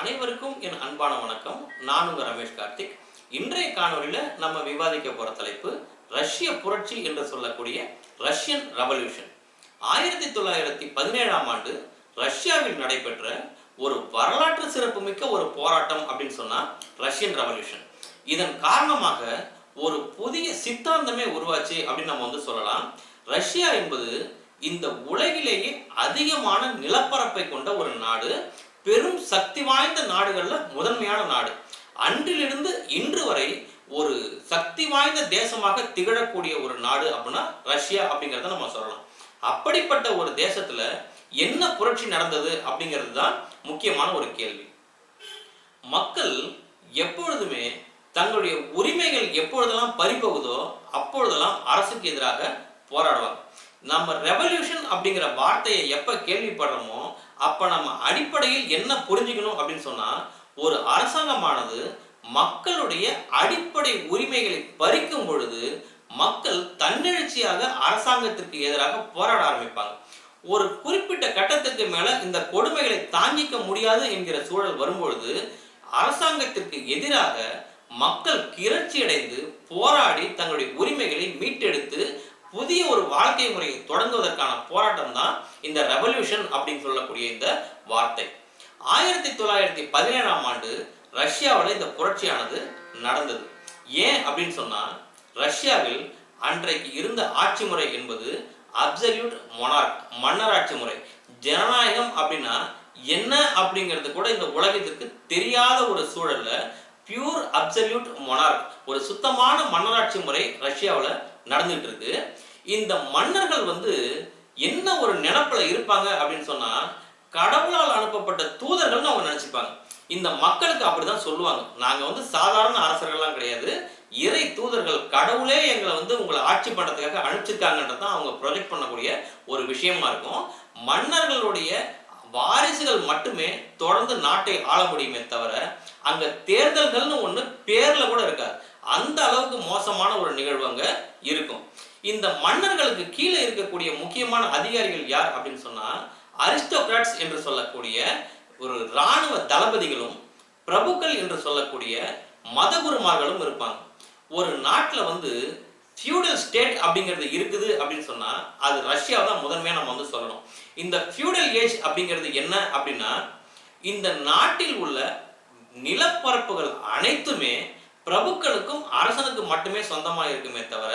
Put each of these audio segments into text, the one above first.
அனைவருக்கும் என் அன்பான வணக்கம். நான் உங்க ரமேஷ் கார்த்திக். இன்றைய காணொலியில நம்ம விவாதிக்க போற தலைப்பு ரஷ்ய புரட்சி என்று சொல்லக்கூடிய ரஷ்யன் ரெவல்யூஷன் ஆயிரத்தி தொள்ளாயிரத்தி பதினேழாம் ஆண்டு ரஷ்யாவில் நடைபெற்ற ஒரு வரலாற்று சிறப்புமிக்க ஒரு போராட்டம் அப்படின்னு சொன்னா ரஷ்யன் ரெவல்யூஷன் இதன் காரணமாக ஒரு புதிய சித்தாந்தமே உருவாச்சு அப்படின்னு நம்ம வந்து சொல்லலாம். ரஷ்யா என்பது இந்த உலகிலேயே அதிகமான நிலப்பரப்பை கொண்ட ஒரு நாடு. பெரும் சக்தி வாய்ந்த நாடுகளில் முதன்மையான நாடு. அன்றிலிருந்து இன்று வரை ஒரு சக்தி வாய்ந்த தேசமாக திகழக்கூடிய ஒரு நாடு அப்படின்னா ரஷ்யா அப்படிங்கிறத நம்ம சொல்லலாம். அப்படிப்பட்ட ஒரு தேசத்துல என்ன புரட்சி நடந்தது அப்படிங்கிறது தான் முக்கியமான ஒரு கேள்வி. மக்கள் எப்பொழுதுமே தங்களுடைய உரிமைகள் எப்பொழுதெல்லாம் பறிபோகுதோ அப்பொழுதெல்லாம் அரசுக்கு எதிராக போராடுவாங்க. நம்ம ரெவல்யூஷன் அப்படிங்கிற வார்த்தையை எப்போ கேள்விப்படுறோமோ அப்போ நம்ம அடிப்படையில் என்ன புரிஞ்சுக்கணும் அப்படின்னு சொன்னால் ஒரு அரசாங்கமானது மக்களுடைய அடிப்படை உரிமைகளை பறிக்கும் பொழுது மக்கள் தன்னெழுச்சியாக அரசாங்கத்திற்கு எதிராக போராட ஆரம்பிப்பாங்க. ஒரு குறிப்பிட்ட கட்டத்துக்கு மேல இந்த கொடுமைகளை தாங்கிக்க முடியாது என்கிற சூழல் வரும்பொழுது அரசாங்கத்திற்கு எதிராக மக்கள் கிளர்ச்சி அடைந்து போராடி தங்களுடைய உரிமைகளை மீட்டெடுத்து புதிய ஒரு வாழ்க்கை முறையை தொடங்குவதற்கான போராட்டம் தான் இந்த ரெவல்யூஷன் அப்படின்னு சொல்லக்கூடிய இந்த வார்த்தை. ஆயிரத்தி தொள்ளாயிரத்தி பதினேழாம் ஆண்டு ரஷ்யாவில் இந்த புரட்சியானது நடந்தது. ஏன் அப்படின்னு சொன்னா ரஷ்யாவில் அன்றைக்கு இருந்த ஆட்சி முறை என்பது அப்சல்யூட் மொனார்க் மன்னராட்சி முறை. ஜனநாயகம் அப்படின்னா என்ன அப்படிங்கிறது கூட இந்த உலகத்திற்கு தெரியாத ஒரு சூழல்ல பியூர் அப்சல்யூட் மொனார்க் ஒரு சுத்தமான மன்னராட்சி முறை ரஷ்யாவில் நடந்துட்டு இருக்கு இந்த மன்னர்கள் வந்து என்ன ஒரு நினப்பில் இருப்பாங்க அப்படின்னு சொன்னா கடவுளால் அனுப்பப்பட்ட தூதர்கள்னு அவங்க நினைச்சுப்பாங்க. இந்த மக்களுக்கு அப்படிதான் சொல்லுவாங்க. நாங்க வந்து சாதாரண அரசர்கள்லாம் கிடையாது. இறை தூதர்கள் கடவுளே எங்களை வந்து உங்களை ஆட்சி பண்றதுக்காக அனுப்பிச்சிருக்காங்கன்றதான் அவங்க ப்ரொஜெக்ட் பண்ணக்கூடிய ஒரு விஷயமா இருக்கும். மன்னர்களுடைய வாரிசுகள் மட்டுமே தொடர்ந்து நாட்டை ஆள முடியுமே தவிர அங்க தேர்தல்கள்னு ஒண்ணு பேர்ல கூட இருக்காது. அந்த அளவுக்கு மோசமான ஒரு நிகழ்வு அங்க இருக்கும். இந்த மன்னர்களுக்கு கீழே இருக்கக்கூடிய முக்கியமான அதிகாரிகள் யார் அப்படின்னு சொன்னா அரிஸ்டோகிராட்ஸ் என்று சொல்லக்கூடிய ஒரு இராணுவ தளபதிகளும் பிரபுக்கள் என்று சொல்லக்கூடிய மதகுருமார்களும் இருப்பாங்க. ஒரு நாட்டில் வந்து ஃபியூடல் ஸ்டேட் அப்படிங்கிறது இருக்குது அப்படின்னு சொன்னால் அது ரஷ்யா தான் முதன்மையாக நம்ம வந்து சொல்லணும். இந்த ஃபியூடல் ஏஜ் அப்படிங்கிறது என்ன அப்படின்னா இந்த நாட்டில் உள்ள நிலப்பரப்புகள் அனைத்துமே பிரபுக்களுக்கும் அரசனுக்கும் மட்டுமே சொந்தமாக இருக்குமே தவிர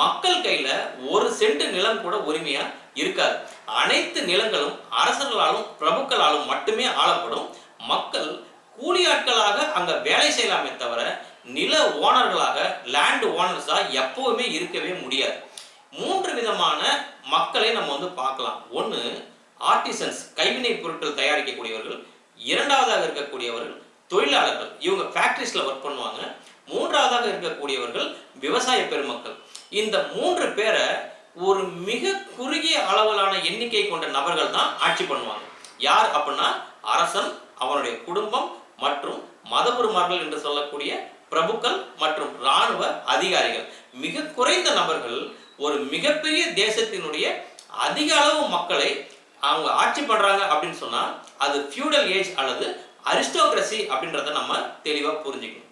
மக்கள் கையில் ஒரு சென்ட் நிலம் கூட உரிமையாக இருக்காது. அனைத்து நிலங்களும் அரசர்களாலும் பிரபுக்களாலும் மட்டுமே ஆளப்படும். மக்கள் கூலியாட்களாக அங்கே வேலை செய்யலாமே தவிர நில ஓனர்களாக லேண்ட் ஓனர்ஸாக எப்பவுமே இருக்கவே முடியாது. மூன்று விதமான மக்களை நம்ம வந்து பார்க்கலாம். ஒன்று ஆர்டிசன்ஸ் கைவினை பொருட்கள் தயாரிக்கக்கூடியவர்கள் இரண்டாவதாக இருக்கக்கூடியவர்கள் தொழிலாளர்கள். இவங்க ஃபேக்ட்ரிஸில் ஒர்க் பண்ணுவாங்க. மூன்றாவதாக இருக்கக்கூடியவர்கள் விவசாய பெருமக்கள். இந்த மூன்று பேரை ஒரு மிக குறுகிய அளவிலான எண்ணிக்கை கொண்ட நபர்கள் தான் ஆட்சி பண்ணுவாங்க. யார் அப்படின்னா அரசன் அவனுடைய குடும்பம் மற்றும் மதகுருமார்கள் என்று சொல்லக்கூடிய பிரபுக்கள் மற்றும் இராணுவ அதிகாரிகள். மிக குறைந்த நபர்கள் ஒரு மிகப்பெரிய தேசத்தினுடைய அதிக அளவு மக்களை அவங்க ஆட்சி பண்றாங்க அப்படின்னு சொன்னா அது ஃபியூடல் ஏஜ் அல்லது அரிஸ்டோக்ரஸி அப்படின்றத நம்ம தெளிவாக புரிஞ்சுக்கணும்.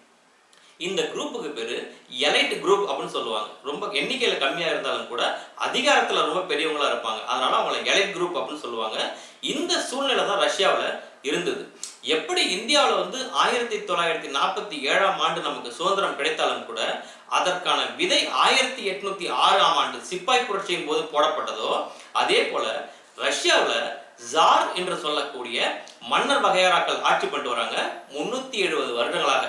இந்த குரூப்புக்கு பேரு எலைட் குரூப் அப்படின்னு சொல்லுவாங்க. ரொம்ப எண்ணிக்கையில கம்மியா இருந்தாலும் கூட அதிகாரத்துல ரொம்ப பெரியவங்களா இருப்பாங்க. அதனால அவங்கள எலைட் குரூப் அப்படின்னு சொல்லுவாங்க. இந்த சூழ்நிலை தான் ரஷ்யாவில் இருந்தது. எப்படி இந்தியாவில் வந்து ஆயிரத்தி தொள்ளாயிரத்தி நாற்பத்தி ஏழாம் ஆண்டு நமக்கு சுதந்திரம் கிடைத்தாலும் கூட அதற்கான விதை ஆயிரத்தி எட்நூத்தி ஆறாம் ஆண்டு சிப்பாய் புரட்சியின் போது போடப்பட்டதோ அதே போல ரஷ்யாவில் ஜார் என்று சொல்லக்கூடிய மன்னர் வகையராக்கள் ஆட்சி பண்ணிட்டு வராங்க முன்னூத்தி எழுபது வருடங்களாக.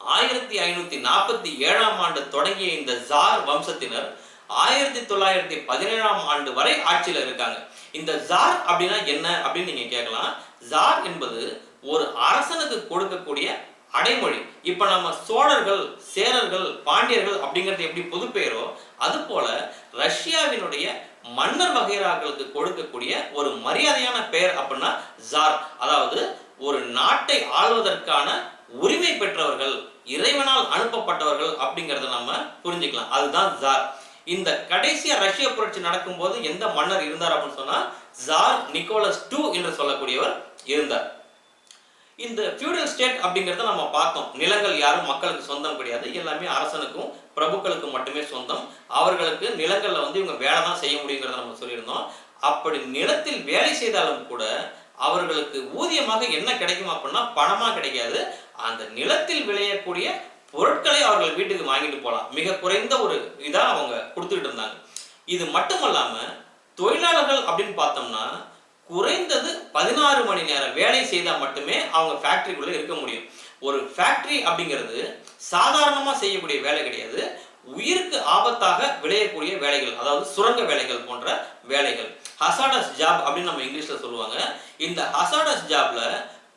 ஆயிரத்தி ஐநூத்தி நாற்பத்தி ஏழாம் ஆண்டு தொடங்கிய இந்த ஜார் வம்சத்தினர் ஆயிரத்தி தொள்ளாயிரத்தி பதினேழாம் ஆண்டு வரை ஆட்சியில் இருக்காங்க. இந்த ஜார் அப்படின்னா என்ன அப்படின்னு நீங்க கேட்கலாம். ஜார் என்பது ஒரு அரசனுக்கு கொடுக்கக்கூடிய அடைமொழி. இப்ப நம்ம சோழர்கள் சேரர்கள் பாண்டியர்கள் அப்படிங்கிறது எப்படி பொதுப்பெயரோ அது போல ரஷ்யாவினுடைய மன்னர் வகைராக்களுக்கு கொடுக்கக்கூடிய ஒரு மரியாதையான பெயர் அப்படின்னா ஜார். அதாவது ஒரு நாட்டை ஆள்வதற்கான உரிமை பெற்றவர்கள் இறைவனால் அனுப்பப்பட்டவர்கள் அப்படிங்கிறத நம்ம புரிஞ்சுக்கலாம். அதுதான் ஜார். இந்த கடைசியா ரஷ்ய புரட்சி நடக்கும்போது எந்த மன்னர் இருந்தார் அப்படின்னு சொன்னா ஜார் நிக்கோலஸ் டூ என்று சொல்லக்கூடியவர் இருந்தார். இந்த ஃபியூடல் ஸ்டேட் அப்படிங்கிறத நம்ம பார்த்தோம். நிலங்கள் யாரும் மக்களுக்கு சொந்தம் கிடையாது. எல்லாமே அரசனுக்கும் பிரபுக்களுக்கும் மட்டுமே சொந்தம். அவர்களுக்கு நிலங்கள்ல வந்து இவங்க வேலை தான் செய்ய முடியுங்கிறத நம்ம சொல்லியிருந்தோம். அப்படி நிலத்தில் வேலை செய்தாலும் கூட அவர்களுக்கு ஊதியமாக என்ன கிடைக்கும் அப்படின்னா பணமா கிடைக்காது. அந்த நிலத்தில் விளையக்கூடிய பொருட்களை அவர்கள் வீட்டுக்கு வாங்கிட்டு போகலாம் மிக குறைந்த ஒரு இதாக அவங்க கொடுத்துக்கிட்டு இருந்தாங்க. இது இல்லாமல் தொழிலாளர்கள் அப்படின்னு பார்த்தோம்னா குறைந்தது பதினாறு மணி நேரம் வேலை செய்தால் மட்டுமே அவங்க ஃபேக்ட்ரிக்குள்ளே இருக்க முடியும். ஒரு ஃபேக்ட்ரி அப்படிங்கிறது சாதாரணமாக செய்யக்கூடிய வேலை கிடையாது. உயிருக்கு ஆபத்தாக விளையக்கூடிய வேலைகள் அதாவது சுரங்க வேலைகள் போன்ற வேலைகள். ஹசாடஸ் ஜாப் அப்படின்னு நம்ம இங்கிலீஷில் சொல்லுவாங்க. இந்த ஹசாடஸ் ஜாப்ல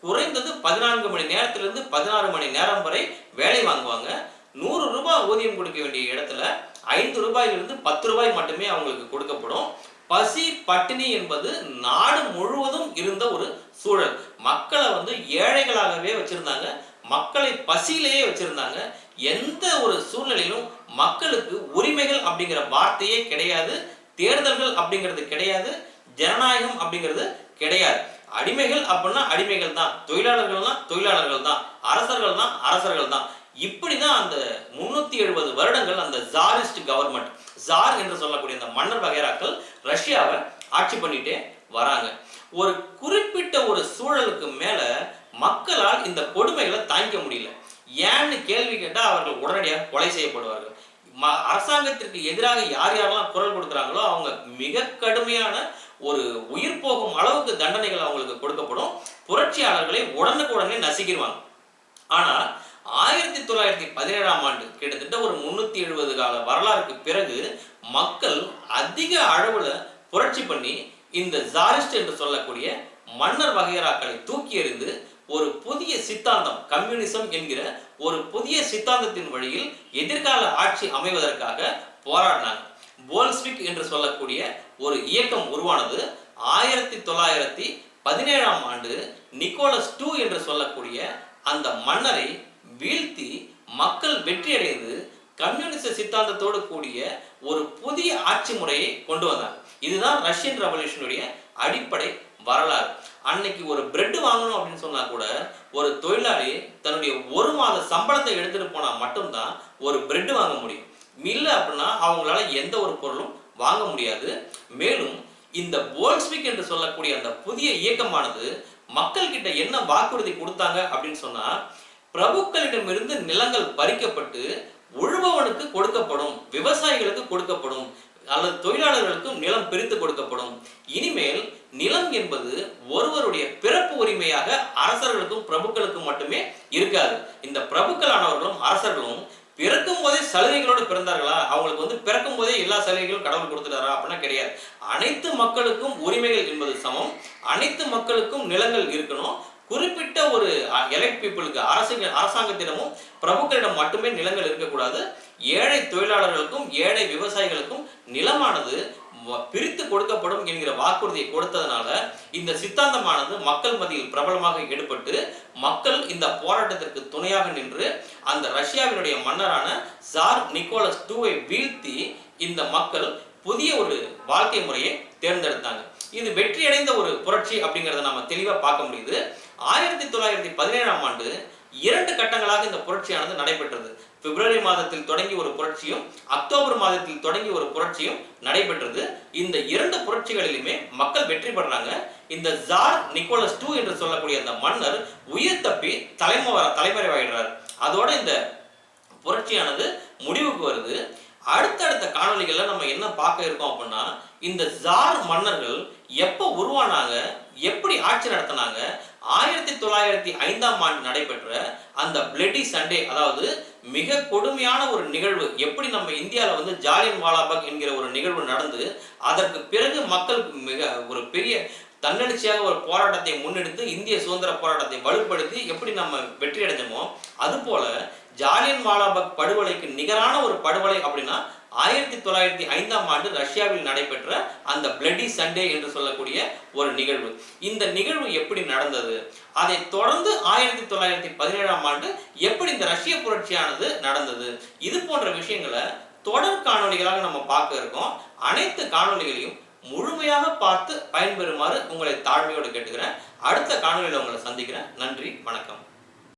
குறைந்தது பதினான்கு மணி நேரத்திலிருந்து பதினாறு மணி நேரம் வரை வேலை வாங்குவாங்க. நூறு ரூபாய் ஊதியம் கொடுக்க வேண்டிய இடத்துல ஐந்து ரூபாயிலிருந்து பத்து ரூபாய் மட்டுமே அவங்களுக்கு கொடுக்கப்படும். பசி பட்டினி என்பது நாடு முழுவதும் இருந்த ஒரு சூழல். மக்களை வந்து ஏழைகளாகவே வச்சிருந்தாங்க. மக்களை பசியிலேயே வச்சிருந்தாங்க. எந்த ஒரு சூழ்நிலையிலும் மக்களுக்கு உரிமைகள் அப்படிங்கிற வார்த்தையே கிடையாது. தேர்தல்கள் அப்படிங்கிறது கிடையாது. ஜனநாயகம் அப்படிங்கிறது கிடையாது. அடிமைகள் அப்படின்னா அடிமைகள் தான். தொழிலாளர்கள்னா தொழிலாளர்கள் தான். அரசர்கள் தான் அரசர்கள் தான். இப்படிதான் அந்த முன்னூத்தி எழுபது வருடங்கள் அந்த ஜாரிஸ்ட் கவர்மெண்ட் ஜார் என்று சொல்லக்கூடிய அந்த மன்னர் வகைராக்கள் ரஷ்யாவை ஆட்சி பண்ணிட்டே வராங்க. ஒரு குறிப்பிட்ட ஒரு சூழலுக்கு மேல மக்களால் இந்த கொடுமைகளை தாங்கிக்க முடியல. ஏன்னு கேள்வி கேட்டால் அவர்கள் உடனடியாக கொலை செய்யப்படுவார்கள். ம- அரசாங்கத்திற்கு எதிராக யார் யாரெல்லாம் குரல் கொடுக்குறாங்களோ அவங்க மிக கடுமையான ஒரு உயிர் போகும் அளவுக்கு தண்டனைகள் அவங்களுக்கு கொடுக்கப்படும். புரட்சியாளர்களை உடனுக்குடனே நசுக்கிடுவாங்க. ஆனால் ஆயிரத்தி தொள்ளாயிரத்தி பதினேழாம் ஆண்டு கிட்டத்தட்ட ஒரு முன்னூத்தி எழுபது கால வரலாறுக்கு பிறகு மக்கள் அதிக அளவுல புரட்சி பண்ணி இந்த ஜாரிஸ்ட் என்று சொல்லக்கூடிய மன்னர் வகையராக்களை தூக்கி எறிந்து ஒரு புதிய சித்தாந்தம் கம்யூனிசம் என்கிற ஒரு புதிய சித்தாந்தத்தின் வழியில் எதிர்கால ஆட்சி அமைவதற்காக போராடினாங்க. போல்ஸ்விக் என்று சொல்லக்கூடிய ஒரு இயக்கம் உருவானது ஆயிரத்தி தொள்ளாயிரத்தி பதினேழாம் ஆண்டு நிக்கோலஸ் டூ என்று சொல்லக்கூடிய அந்த மன்னரை வீழ்த்தி மக்கள் வெற்றியடைந்து கம்யூனிச சித்தாந்தத்தோடு கூடிய ஒரு புதிய ஆட்சி முறையை கொண்டு வந்தாங்க இதுதான் ரஷ்யன் ரெவல்யூஷனுடைய அடிப்படை வரலாறு. அன்னைக்கு ஒரு பிரெட் வாங்கணும் அப்படின்னு சொன்னா கூட ஒரு தொழிலாளி தன்னுடைய ஒரு மாத சம்பளத்தை எடுத்துட்டு போனா மட்டும்தான் ஒரு பிரெட் வாங்க முடியும். மில்லு அப்படின்னா அவங்களால எந்த ஒரு பொருளும் வாங்க முடியாது. மேலும் இந்த போல்ஸ்விக் என்று சொல்லக்கூடிய அந்த புதிய இயக்கமானது மக்கள் கிட்ட என்ன வாக்குறுதி கொடுத்தாங்க அப்படின்னு சொன்னா பிரபுக்களிடமிருந்து நிலங்கள் பறிக்கப்பட்டு உழுபவனுக்கு கொடுக்கப்படும் விவசாயிகளுக்கு கொடுக்கப்படும் அல்லது தொழிலாளர்களுக்கும் நிலம் பிரித்து கொடுக்கப்படும். இனிமேல் நிலம் என்பது ஒருவருடைய பிறப்பு உரிமையாக அரசர்களுக்கும் பிரபுக்களுக்கும் மட்டுமே இருக்காது. இந்த பிரபுக்களானவர்களும் அரசர்களும் பிறக்கும் போதே சலுகைகளோடு பிறந்தார்களா? அவங்களுக்கு வந்து பிறக்கும் போதே எல்லா சலுகைகளும் கடவுள் கொடுத்துட்டாரா அப்படின்னா கிடையாது. அனைத்து மக்களுக்கும் உரிமைகள் என்பது சமம். அனைத்து மக்களுக்கும் நிலங்கள் இருக்கணும். குறிப்பிட்ட ஒரு எலைட் பீப்புளுக்கு அரசு அரசாங்கத்திடமும் பிரபுக்களிடம் மட்டுமே நிலங்கள் இருக்கக்கூடாது. ஏழை தொழிலாளர்களுக்கும் ஏழை விவசாயிகளுக்கும் நிலமானது பிரித்து கொடுக்கப்படும் என்கிற வாக்குறுதியை கொடுத்ததுனால இந்த சித்தாந்தமானது மக்கள் மத்தியில் பிரபலமாக ஈடுபட்டு மக்கள் இந்த போராட்டத்திற்கு துணையாக நின்று அந்த ரஷ்யாவினுடைய மன்னரான சார் நிக்கோலஸ் டூவை வீழ்த்தி இந்த மக்கள் புதிய ஒரு வாழ்க்கை முறையை தேர்ந்தெடுத்தாங்க. இது வெற்றியடைந்த ஒரு புரட்சி அப்படிங்கிறத நம்ம தெளிவாக பார்க்க முடியுது. ஆயிரத்தி தொள்ளாயிரத்தி பதினேழாம் ஆண்டு இரண்டு கட்டங்களாக இந்த புரட்சியானது நடைபெற்றது. பிப்ரவரி மாதத்தில் தொடங்கி ஒரு புரட்சியும் அக்டோபர் மாதத்தில் தொடங்கி ஒரு புரட்சியும் நடைபெற்றது. இந்த இரண்டு புரட்சிகளிலுமே மக்கள் வெற்றி பெறாங்க இந்த ஜார் நிக்கோலஸ் டூ என்று சொல்லக்கூடிய அந்த மன்னர் உயிர் தப்பி தலைமுறை தலைமறைவாயிடுறார். அதோட இந்த புரட்சியானது முடிவுக்கு வருது. அடுத்தடுத்த காணொலிகளில் நம்ம என்ன பார்க்க இருக்கோம் அப்படின்னா இந்த ஜார் மன்னர்கள் எப்போ உருவானாங்க? எப்படி ஆட்சி நடத்தினாங்க? ஆயிரத்தி தொள்ளாயிரத்தி ஐந்தாம் ஆண்டு நடைபெற்ற அந்த பிளட்டி சண்டே அதாவது மிக கொடுமையான ஒரு நிகழ்வு எப்படி நம்ம இந்தியாவில் வந்து ஜாலியன் வாலாபாக் என்கிற ஒரு நிகழ்வு நடந்து அதற்கு பிறகு மக்கள் மிக ஒரு பெரிய தன்னெழுச்சியாக ஒரு போராட்டத்தை முன்னெடுத்து இந்திய சுதந்திர போராட்டத்தை வலுப்படுத்தி எப்படி நம்ம வெற்றி அடைஞ்சோமோ அதுபோல ஜாலியன் வாலாபாக் படுகொலைக்கு நிகரான ஒரு படுகொலை அப்படின்னா ஆயிரத்தி தொள்ளாயிரத்தி ஐந்தாம் ஆண்டு ரஷ்யாவில் நடைபெற்ற அந்த பிளடி சண்டே என்று சொல்லக்கூடிய ஒரு நிகழ்வு. இந்த நிகழ்வு எப்படி நடந்தது? அதை தொடர்ந்து ஆயிரத்தி தொள்ளாயிரத்தி பதினேழாம் ஆண்டு எப்படி இந்த ரஷ்ய புரட்சியானது நடந்தது? இது போன்ற விஷயங்களை தொடர் காணொளிகளாக நம்ம பார்க்க இருக்கோம். அனைத்து காணொளிகளையும் முழுமையாக பார்த்து பயன்பெறுமாறு உங்களை தாழ்மையோடு கேட்டுக்கிறேன். அடுத்த காணொலியில் உங்களை சந்திக்கிறேன். நன்றி வணக்கம்.